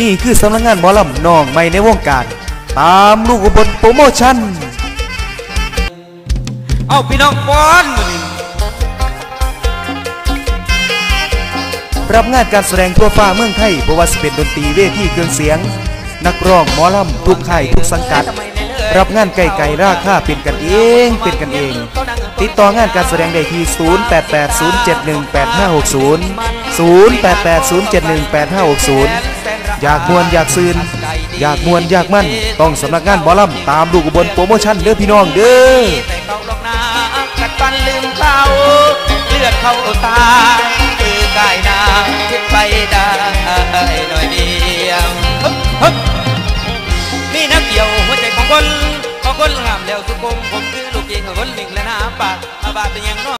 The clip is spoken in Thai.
นี่คือสำนักงานหมอลำน้องใหม่ในวงการ ตามลูกอุบลโปรโมชั่น เอาพี่น้องป้อนมื้อนี้รับงานการแสดงทั่วฟ้าเมืองไทยบ่ว่าสิเป็นดนตรีเวทีเครื่องเสียง นักร้องหมอลำทุกค่ายทุกสังกัด รับงานไก่ไก่ราคาเป็นกันเอง เป็นกันเอง ติดต่องานการแสดงได้ที่ 0880718560 0880718560 อยากมวนอยากซืนอยากมวนอยากมั่น ต้องสำนักงานหมอลำตามลูกอุบลโปรโมชั่นเด้อพี่น้องเด้อแต่เขาลอกนากัดฟันลืมเขาเลือดเข้าตาคือกายนางคิดไปได้หน่อยเดียวนี่นักเกี่ยวหัวใจของคนของคนงามแล้วสุขุมผมคือลูกเองของคนหนึ่งและน้ำปากอาบาดเป็นยังน้อ